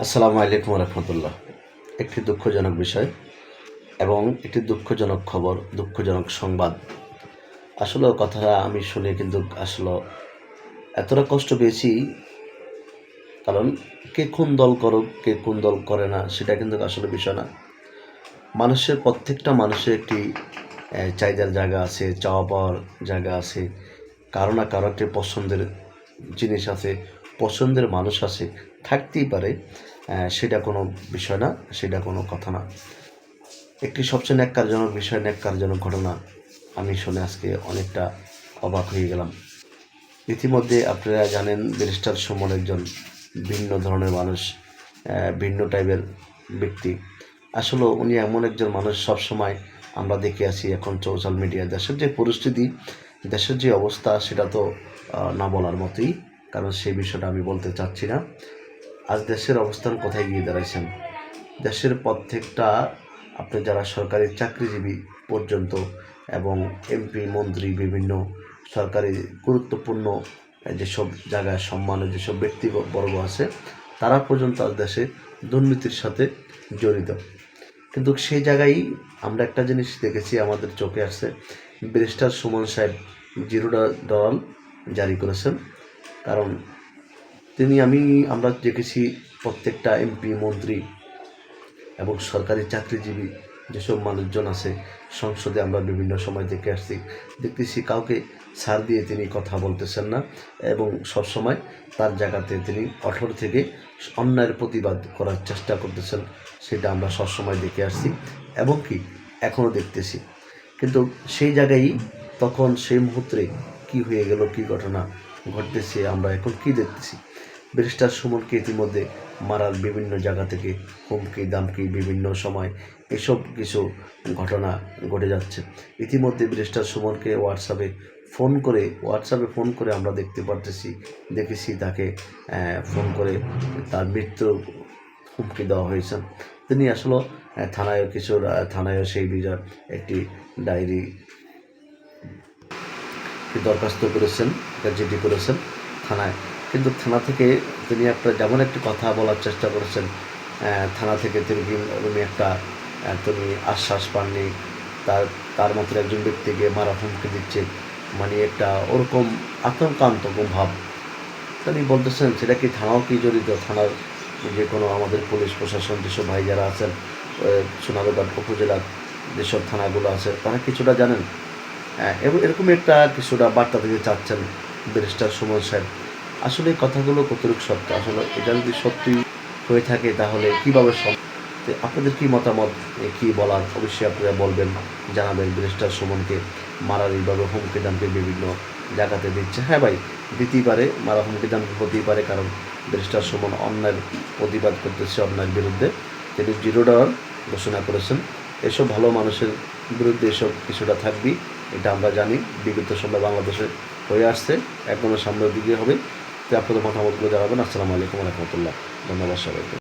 আসসালামু আলাইকুম রহমতুল্লাহ একটি দুঃখজনক বিষয় এবং একটি দুঃখজনক খবর, দুঃখজনক সংবাদ। আসলে কথাটা আমি শুনে কিন্তু আসলে এতটা কষ্ট পেয়েছি, কারণ কে কোন দল করুক, কে কোন দল করে না, সেটা কিন্তু আসলে বিষয় না। মানুষের প্রত্যেকটা মানুষের একটি চাহিদার জায়গা আছে, চাওয়া পাওয়ার জায়গা আছে, কারও না কারও একটি পছন্দের জিনিস আছে। পছন্দের মানুষ আছে, থাকতেই পারে সেটা কোনো বিষয় না, সেটা কোনো কথা না। একটি সবচেয়ে ন্যাক্কারজনক বিষয়, ন্যাক্কারজনক ঘটনা, আমি শুনে আজকে অনেকটা অবাক হয়ে গেলাম। ইতিমধ্যে আপনারা জানেন, ব্যারিস্টার সুমন একজন ভিন্ন ধরনের মানুষ ভিন্ন টাইপের ব্যক্তি। আসলে উনি এমন একজন মানুষ সবসময় আমরা দেখে আছি এখন সোশ্যাল মিডিয়া দেশের যে পরিস্থিতি, দেশের যে অবস্থা, সেটা তো না বলার মতোই। কারণ সেই বিষয়টা আমি বলতে চাচ্ছি না। আজ দেশের অবস্থান কোথায় গিয়ে দাঁড়াইছেন? দেশের প্রত্যেকটা, আপনি যারা সরকারি চাকরিজীবী পর্যন্ত এবং এমপি, মন্ত্রী, বিভিন্ন সরকারি গুরুত্বপূর্ণ যেসব জায়গায় সম্মানের যেসব ব্যক্তিবর্গ আছে, তারা পর্যন্ত আজ দেশে দুর্নীতির সাথে জড়িত। কিন্তু সেই জায়গায় আমরা একটা জিনিস দেখেছি, আমাদের চোখে আসছে। ব্যারিস্টার সুমন সাহেব জিরো ডলার জারি করেছেন। কারণ তিনি আমি, আমরা দেখেছি প্রত্যেকটা এমপি, মন্ত্রী এবং সরকারি চাকরিজীবী যেসব মানুষজন আছে, সংসদে আমরা বিভিন্ন সময় দেখে আসছি। দেখতেছি কাউকে সার দিয়ে তিনি কথা বলতেছেন না এবং সবসময় তার জায়গাতে তিনি কঠোর থেকে অন্যায়ের প্রতিবাদ করার চেষ্টা করতেছেন, সেটা আমরা সবসময় দেখে আসছি এবং কি এখনও দেখতেছি। কিন্তু সেই জায়গায় তখন সেই মুহূর্তে কি হয়ে গেল, কি ঘটনা ঘটতেছে আমরা এখন কি দেখতেছি? ব্যারিস্টার সুমনকে ইতিমধ্যে মারার বিভিন্ন জায়গা থেকে হুমকি দামকি বিভিন্ন সময় এসব কিছু ঘটনা ঘটে যাচ্ছে। ইতিমধ্যে ব্যারিস্টার সুমনকে হোয়াটসঅ্যাপে ফোন করে হোয়াটসঅ্যাপে ফোন করে আমরা দেখতে পারতেছি দেখেছি তাকে ফোন করে তার মৃত্যু হুমকি দেওয়া হয়েছে। তিনি আসলে থানায় কিছু আহ, থানায়ও সেই বিষয়ে একটি ডায়েরি দরখাস্ত করেছেন চিঠি করেছেন থানায়। কিন্তু থানা থেকে তিনি একটা যেমন একটি কথা বলার চেষ্টা করেছেন থানা থেকে তিনি উনি একটা তিনি আশ্বাস পাননি তার তার মতো একজন ব্যক্তিকে মারা হুমকি দিচ্ছে মানে একটা ওরকম আতঙ্কান্ত ভাব তিনি বলতেছেন সেটা কি থানাও কি জড়িত? থানার যে কোনো আমাদের পুলিশ প্রশাসন যেসব ভাই যারা আছেন আহ, সোনারগাঁও উপজেলার যেসব থানাগুলো আছে তারা কিছুটা জানেন? এবং এরকম একটা কিছুটা বার্তা দিতে চাচ্ছেন ব্যারিস্টার সুমন সাহেব আসলে কথাগুলো কতটুকু সত্য? আসলে এটা যদি সত্যি হয়ে থাকে তাহলে কীভাবে তো আপনাদের কি মতামত? কি বলার? অবশ্যই আপনারা বলবেন, জানাবেন। ব্যারিস্টার সুমনকে মারার এইভাবে হুমকি দামকে বিভিন্ন জায়গাতে দিচ্ছে। হ্যাঁ ভাই, দিতেই পারে, মারা হুমকি দামকে হতেই পারে, কারণ ব্যারিস্টার সুমন অন্যায়ের প্রতিবাদ করতেছে অন্যায়ের বিরুদ্ধে। তিনি জিরো ডলার ঘোষণা করেছেন। এসব ভালো মানুষের বিরুদ্ধে এসব কিছুটা থাকবেই। এটা আমরা জানি, বিগত সময় বাংলাদেশে হয়ে আসছে এখনও সামনের দিকে হবে। তো আপনাদের মতামতগুলো জানাবেন। আসসালামু আলাইকুম রহমতুল্লাহ। ধন্যবাদ সবাইকে।